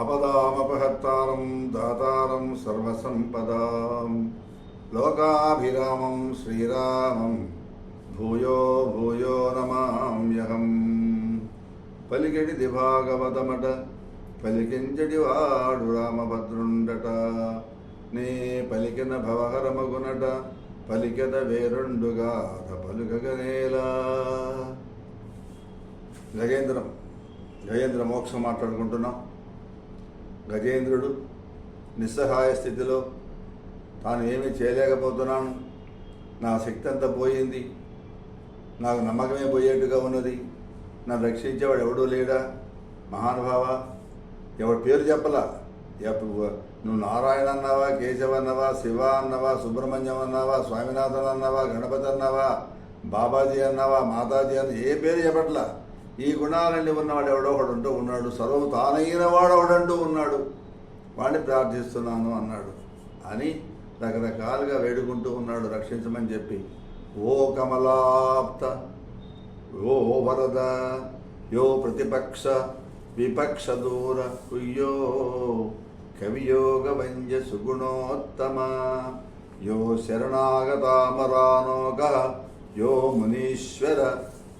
ఆపదామపహత్తారం దాతారం సర్వసంపదాం లోకాభిరామం శ్రీరామం భూయో భూయో నమామ్యహం పలికెడిది భాగవతమట పలికించడి వాడు రామభద్రుండట నే పలికిన భవహరమగునట పలికెద వేరుండుగా పలుకగనేలా గజేంద్రం గజేంద్ర మోక్షం మాట్లాడుకుంటున్నాం. గజేంద్రుడు నిస్సహాయ స్థితిలో తాను ఏమీ చేయలేకపోతున్నాను. నా శక్తి అంతా పోయింది. నాకు నమ్మకమే పోయేట్టుగా ఉన్నది. నన్ను రక్షించేవాడు ఎవడూ లేడా? మహానుభావ ఎవడి పేరు చెప్పలా? నువ్వు నారాయణ అన్నావా కేశవ అన్నవా శివ అన్నవా సుబ్రహ్మణ్యం అన్నావా స్వామినాథన్ అన్నావా గణపతి అన్నావా బాబాజీ అన్నావా మాతాజీ అన్న ఏ పేరు చెప్పట్లా? ఈ గుణాలన్నీ ఉన్నవాడు ఎవడో ఒకడు ఉంటూ ఉన్నాడు. సర్వం తానైన వాడు ఒకడంటూ ఉన్నాడు. వాడిని ప్రార్థిస్తున్నాను అన్నాడు. అని రకరకాలుగా వేడుకుంటూ ఉన్నాడు రక్షించమని చెప్పి. ఓ కమలాప్త ఓ వరద యో ప్రతిపక్ష విపక్ష దూర కుయ్యో కవియోగ వంజ సుగుణోత్తమ యో శరణాగతామరానోగ యో మునీశ్వర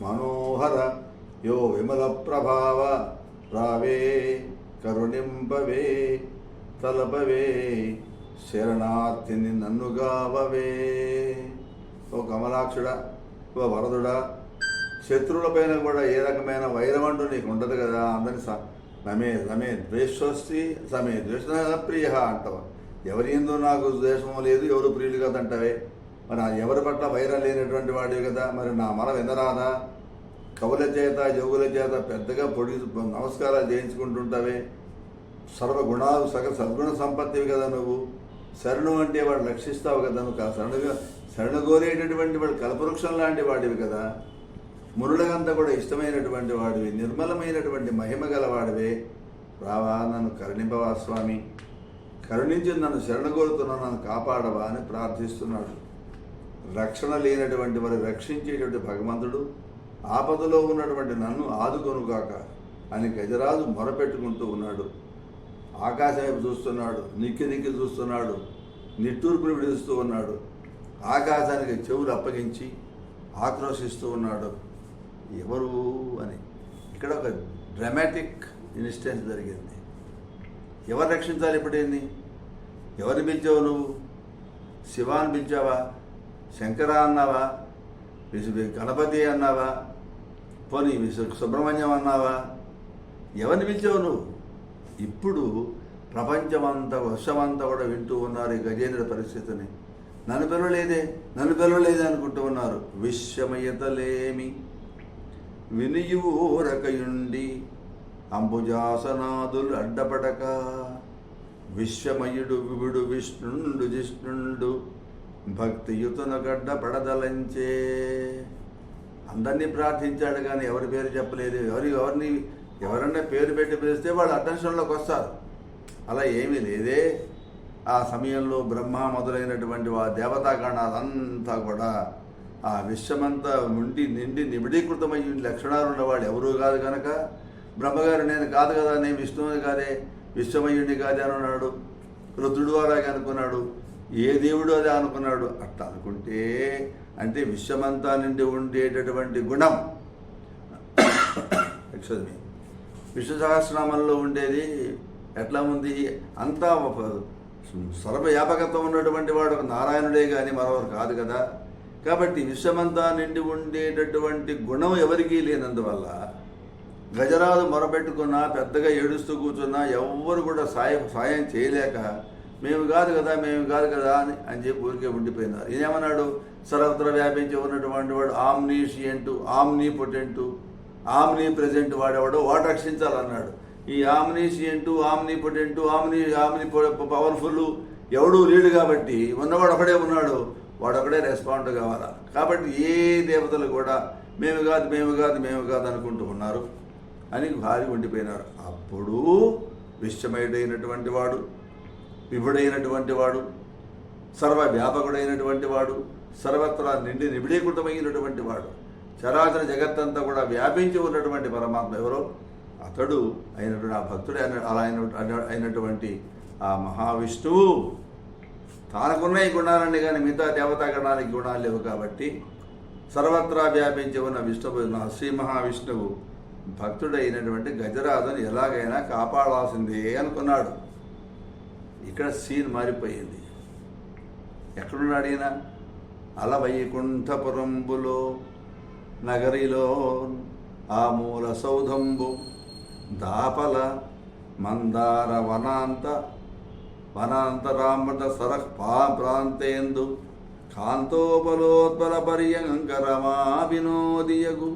మనోహర యో విమల ప్రభావ రావే కరుణింపవే తలపవే శరణార్థిని నన్నుగావవే ఓ కమలాక్షుడా ఓ వరదుడా శత్రువులపైన కూడా ఏ రకమైన వైరమంటూ నీకు ఉండదు కదా? అందరిని స నమే నమే ద్వేషోస్తి సమే ద్వేష ప్రియ అంటావు. ఎవరి ఎందు నాకు ద్వేషము లేదు ఎవరు ప్రియులు కదంటావే? మరి ఎవరి పట్ల వైరం లేనటువంటి వాడివి కదా? మరి నా మనం వినరాదా కవుల చేత యోగుల చేత పెద్దగా పొడి నమస్కారాలు చేయించుకుంటుంటావే. సర్వగుణాలు సగ సద్గుణ సంపత్తివి కదా నువ్వు. శరణు అంటే వాడు రక్షిస్తావు కదా నువ్వు. కా- శరణుగా శరణు కోరేటటువంటి వాడు కల్పవృక్షం లాంటి వాడివి కదా. మురుడగంతా కూడా ఇష్టమైనటువంటి వాడివి నిర్మలమైనటువంటి మహిమ గలవాడివే. రావా నన్ను కరుణింపవా స్వామి. కరుణించి నన్ను శరణ కోరుతున్నాను నన్ను కాపాడవా అని ప్రార్థిస్తున్నాడు. రక్షణ లేనటువంటి వారు రక్షించేటువంటి భగవంతుడు. ఆపదలో ఉన్నటువంటి నన్ను ఆదుకొనుగాక అని గజరాజు మొరపెట్టుకుంటూ ఉన్నాడు. ఆకాశం వైపు చూస్తున్నాడు నిక్కి నిక్కి చూస్తున్నాడు నిట్టూర్పులు విడుస్తూ ఉన్నాడు. ఆకాశానికి చెవులు అప్పగించి ఆక్రోశిస్తూ ఉన్నాడు. ఎవరు అని. ఇక్కడ ఒక డ్రామాటిక్ ఇన్స్టెన్స్ జరిగింది. ఎవరు రక్షించాలి ఇప్పుడేంది ఎవరిని పిలిచావు నువ్వు? శివాన్ని పిలిచావా? శంకరా అన్నావా? విసు- గణపతి అన్నావా? పోనీ విసు సుబ్రహ్మణ్యం అన్నావా? ఎవరిని పిలిచావు నువ్వు? ఇప్పుడు ప్రపంచమంతా వర్షమంతా కూడా వింటూ ఉన్నారు ఈ గజేంద్ర పరిస్థితిని. నన్ను పిలవలేదే నన్ను పిలవలేదే అనుకుంటూ ఉన్నారు. విశ్వమయతలేమి? వినియూరకయుండి అంబుజాసనాదులు అడ్డపడక విశ్వమయుడు వివుడు విష్ణుండు జిష్ణుండు భక్తియుతను గడ్డ పడదలంచే అందరినీ ప్రార్థించాడు కానీ ఎవరి పేరు చెప్పలేదు. ఎవరి ఎవరిని ఎవరన్నా పేరు పెట్టి పిలిస్తే వాళ్ళు అటెన్షన్లోకి వస్తారు. అలా ఏమీ లేదే. ఆ సమయంలో బ్రహ్మ మొదలైనటువంటి ఆ దేవతాగణాలంతా కూడా ఆ విశ్వమంతా ఉండి నిండి నిబిడీకృతమై లక్షణాలు ఉన్నవాళ్ళు ఎవరూ కాదు కనుక బ్రహ్మగారు నేను కాదు కదా నేను విష్ణువుని కాదే విశ్వమయుడిని కాదే అని అన్నాడు. రుద్రుడు అలాగే అనుకున్నాడు. ఏ దేవుడు అదే అనుకున్నాడు? అట్లా అనుకుంటే అంటే విశ్వమంతా నిండి ఉండేటటువంటి గుణం. ఎక్స్క్యూజ్ మీ సహస్రనామంలో ఉండేది ఎట్లా ఉంది? అంతా సర్వవ్యాపకత్వం ఉన్నటువంటి వాడు ఒక నారాయణుడే కానీ మరొకరు కాదు కదా. కాబట్టి విశ్వమంతా నిండి ఉండేటటువంటి గుణం ఎవరికీ లేనందువల్ల గజరాజు మొరపెట్టుకున్నా పెద్దగా ఏడుస్తూ కూర్చున్నా ఎవ్వరు కూడా సాయం సాయం చేయలేక మేము కాదు కదా మేము కాదు కదా అని అని చెప్పి ఊరికే ఉండిపోయినారు. ఈయనేమన్నాడు? సర్వత్ర వ్యాపించి ఉన్నటువంటి వాడు omniscient omnipotent omnipresent వాడేవాడు వాడు రక్షించాలన్నాడు. ఈ omniscient omnipotent omni omni powerful ఎవడు లేడు కాబట్టి ఉన్నవాడు ఒకడే ఉన్నాడు వాడు ఒకడే రెస్పాండ్ కావాలా? కాబట్టి ఏ దేవతలు కూడా మేము కాదు మేము కాదు మేము కాదు అనుకుంటూ ఉన్నారు. అని భారీ ఉండిపోయినారు. అప్పుడు విశ్వమయుడైనటువంటి వాడు విభుడైనటువంటి వాడు సర్వవ్యాపకుడైనటువంటి వాడు సర్వత్రా నిండి నిబిడీకృతమైనటువంటి వాడు. చరాచర జగత్తంతా కూడా వ్యాపించి ఉన్నటువంటి పరమాత్మ ఎవరో? అతడు అయినటువంటి ఆ భక్తుడు అలా అయిన అయినటువంటి ఆ మహావిష్ణువు. తనకున్న ఈ గుణాలన్నీ కానీ మిగతా దేవతా గణానికి గుణాలు లేవు కాబట్టి సర్వత్రా వ్యాపించి ఉన్న విష్ణువు నా శ్రీ మహావిష్ణువు భక్తుడైనటువంటి గజరాజును ఎలాగైనా కాపాడాల్సిందే అనుకున్నాడు. ఇక్కడ సీన్ మారిపోయింది. ఎక్కడున్నాడు ఈయన అలవైకుంఠపురంబులో నగరిలో ఆ మూల సౌధంబు దాపల మందార వనాంత వనాంతరామృత సర పా ప్రాంతేందు కాంతోపలోత్పల పర్యంకరమా వినోదియగు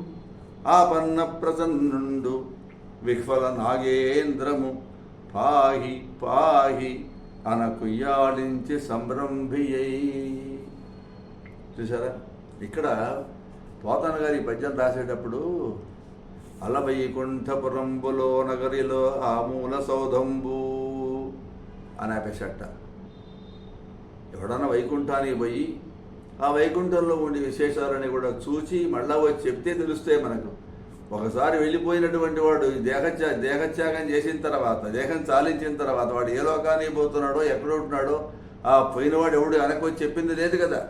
ఆపన్న ప్రసన్నుండు విహ్వల నాగేంద్రము పాహి పాహి అనకుయ్యాడించి సంభ్రంభియై చూసారా ఇక్కడ పోతన గారి పద్యం రాసేటప్పుడు అలవైకుంఠపురంబులో నగరిలో ఆ సౌధంబు అని ఆపేసట ఎవడన్నా వైకుంఠానికి పోయి ఆ వైకుంఠంలో ఉండే విశేషాలని కూడా చూచి మళ్ళా వచ్చి చెప్తే తెలుస్తాయి మనకు. ఒకసారి వెళ్ళిపోయినటువంటి వాడు దేహత్యా దేహత్యాగం చేసిన తర్వాత దేహం చాలించిన తర్వాత వాడు ఏ లోకానికి పోతున్నాడో ఎక్కడ ఉంటున్నాడో ఆ పోయినవాడు ఎవడు వెనక్కి చెప్పింది లేదు కదా.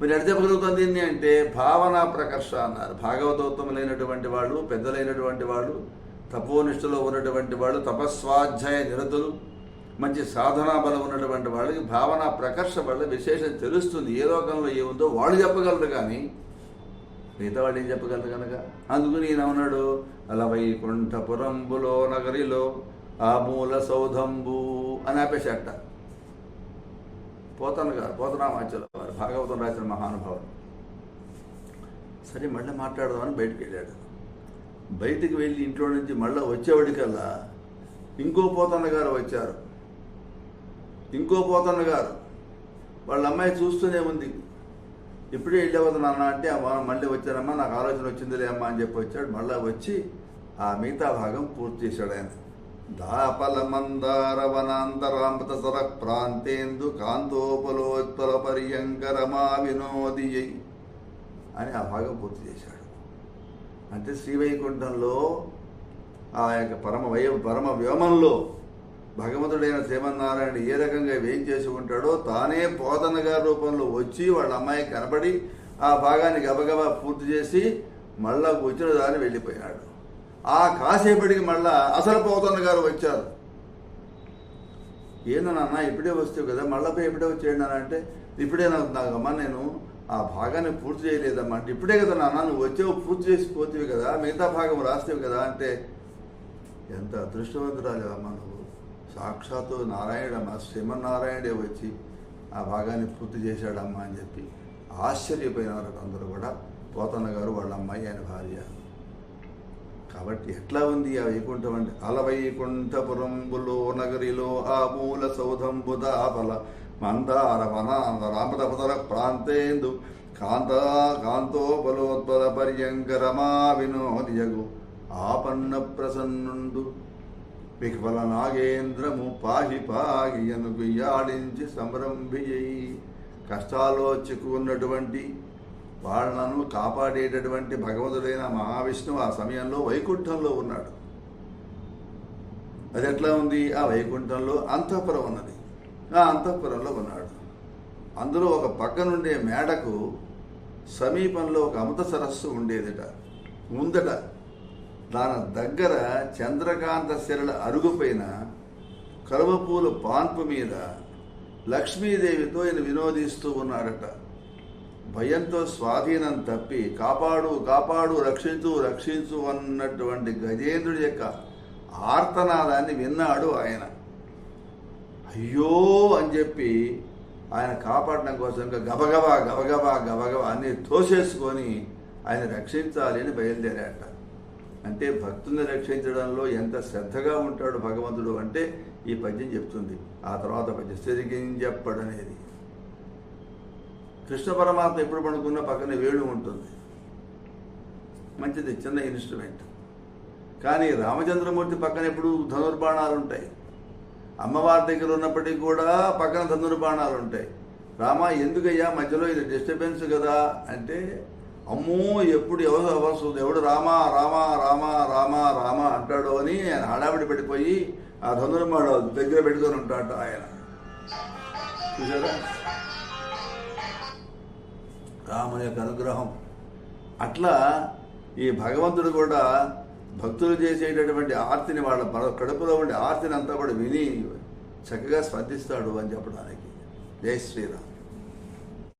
మరి ఎడ చెప్పగలుగుతుంది దీన్ని అంటే భావన ప్రకర్ష అన్నారు. భాగవతోత్తములైనటువంటి వాళ్ళు పెద్దలైనటువంటి వాళ్ళు తపోనిష్టలో ఉన్నటువంటి వాళ్ళు తపస్వాధ్యాయ నిరతులు మంచి సాధనా బలం ఉన్నటువంటి వాళ్ళకి భావన ప్రకర్ష వల్ల విశేషం తెలుస్తుంది. ఏ లోకంలో ఏముందో వాళ్ళు చెప్పగలరు కానీ మిగతా వాళ్ళు ఏం చెప్పగలరు కనుక? అందుకు నేను ఉన్నాడు అలా వైకుంఠపురంబులో నగరిలో ఆ మూల సౌధంబు అని ఆపేశాట పోతన గారు పోతనామాచల వారు. భాగవతం రాసిన మహానుభావుడు. సరే మళ్ళీ మాట్లాడదామని బయటికి వెళ్ళాడు. బయటికి వెళ్ళి ఇంట్లో నుంచి మళ్ళీ వచ్చేవాడికల్లా ఇంకో పోతన్న గారు వచ్చారు. ఇంకో పోతన్న గారు. వాళ్ళ అమ్మాయి చూస్తూనే ఉంది. ఇప్పుడే వెళ్ళిపోతున్నాను అంటే మళ్ళీ వచ్చారమ్మా నాకు ఆలోచన వచ్చిందిలే అమ్మా అని చెప్పి వచ్చాడు. మళ్ళీ వచ్చి ఆ మిగతా భాగం పూర్తి చేశాడు ఆయన. దాపల మందార వనాంతరామృత సర ప్రాంతేందు కాంతోపలోత్పల పర్యంకరమా వినోదియై అని ఆ భాగం పూర్తి చేశాడు. అంటే శ్రీవైకుంఠంలో ఆ యొక్క పరమ వయ పరమ వ్యోమంలో భగవంతుడైన శ్రీమన్నారాయణ ఏ రకంగా ఏం చేసి ఉంటాడో తానే పోతన రూపంలో వచ్చి వాళ్ళ అమ్మాయి కనబడి ఆ భాగాన్ని గబగబా పూర్తి చేసి మళ్ళా వచ్చిన దాన్ని వెళ్ళిపోయాడు ఆ కాసేపటికి మళ్ళా అసలు పోతన్న గారు వచ్చారు. ఏందన్నా నాన్న ఇప్పుడే వస్తావు కదా మళ్ళా పోయి ఎప్పుడే వచ్చేయండి నాన్న అంటే ఇప్పుడే నాకు నాకమ్మా నేను ఆ భాగాన్ని పూర్తి చేయలేదమ్మా అంటే ఇప్పుడే కదా నాన్న నువ్వు వచ్చావు పూర్తి చేసి పోతివి కదా మిగతా భాగం రాస్తేవి కదా అంటే ఎంత అదృష్టవంతురాలేవమ్మా నువ్వు. సాక్షాత్తు నారాయణమ్మ శ్రీమన్నారాయణే వచ్చి ఆ భాగాన్ని పూర్తి చేశాడమ్మా అని చెప్పి ఆశ్చర్యపోయినారు అందరూ కూడా పోతన్న గారు వాళ్ళ అమ్మాయి ఆయన భార్య. కాబట్టి ఎట్లా ఉంది ఆ వైకుంఠం అంటే అలవైకుంఠపురంబులో నగరిలో ఆ మూల సౌధంబు దాపల మందార వన రామదపదర ప్రాంతేందు కాంత కాంతోపలోత్పల పర్యంకరమా వినోదియగు ఆపన్న ప్రసన్నుండు విఫల నాగేంద్రము పాహి పాహి అను గుయ్యాడించి సంరంభియ్యి కష్టాల్లో చిక్కుకున్నటువంటి వాళ్ళను కాపాడేటటువంటి భగవంతుడైన మహావిష్ణువు ఆ సమయంలో వైకుంఠంలో ఉన్నాడు. అది ఎట్లా ఉంది? ఆ వైకుంఠంలో అంతఃపురం ఉన్నది. ఆ అంతఃపురంలో ఉన్నాడు. అందులో ఒక పక్క నుండే మేడకు సమీపంలో ఒక అమృత సరస్సు ఉండేదిట. ఉందట దాని దగ్గర చంద్రకాంత శిరల అరుగుపైన కలువపూల పాన్పు మీద లక్ష్మీదేవితో ఈయన వినోదిస్తూ ఉన్నాడట. భయంతో స్వాధీనం తప్పి కాపాడు కాపాడు రక్షించు రక్షించు అన్నటువంటి గజేంద్రుడి యొక్క ఆర్తనాదాన్ని విన్నాడు ఆయన. అయ్యో అని చెప్పి ఆయన కాపాడడం కోసం ఇంకా గబగబా గబగబా గబగబా అన్ని తోసేసుకొని ఆయన రక్షించాలి అని బయలుదేరాట అంటే భక్తుల్ని రక్షించడంలో ఎంత శ్రద్ధగా ఉంటాడు భగవంతుడు అంటే ఈ పద్యం చెప్తుంది. ఆ తర్వాత పద్యం సిరిగింజప్పడనేది కృష్ణ పరమాత్మ ఎప్పుడు పడుకున్న పక్కన వేణు ఉంటుంది. మంచిది చిన్న ఇన్స్ట్రుమెంట్. కానీ రామచంద్రమూర్తి పక్కన ఎప్పుడు ధనుర్బాణాలు ఉంటాయి. అమ్మవారి దగ్గర ఉన్నప్పటికీ కూడా పక్కన ధనుర్బాణాలు ఉంటాయి. రామ ఎందుకయ్యా మధ్యలో ఇది డిస్టర్బెన్స్ కదా అంటే అమ్మో ఎప్పుడు ఎవరు అవసరం? ఎవడు రామా రామా రామా రామా రామా అంటాడు అని ఆయన హడావిడి పెట్టిపోయి ఆ ధనుర్మాడు దగ్గర పెట్టుకొని ఉంటాడు ఆయన. చూసారా? రాముని యొక్క అనుగ్రహం. అట్లా ఈ భగవంతుడు కూడా భక్తులు చేసేటటువంటి ఆర్తిని వాళ్ళ కడుపులో ఉండే ఆర్తిని అంతా కూడా విని చక్కగా స్పందిస్తాడు అని చెప్పడానికి. జై శ్రీరామ్.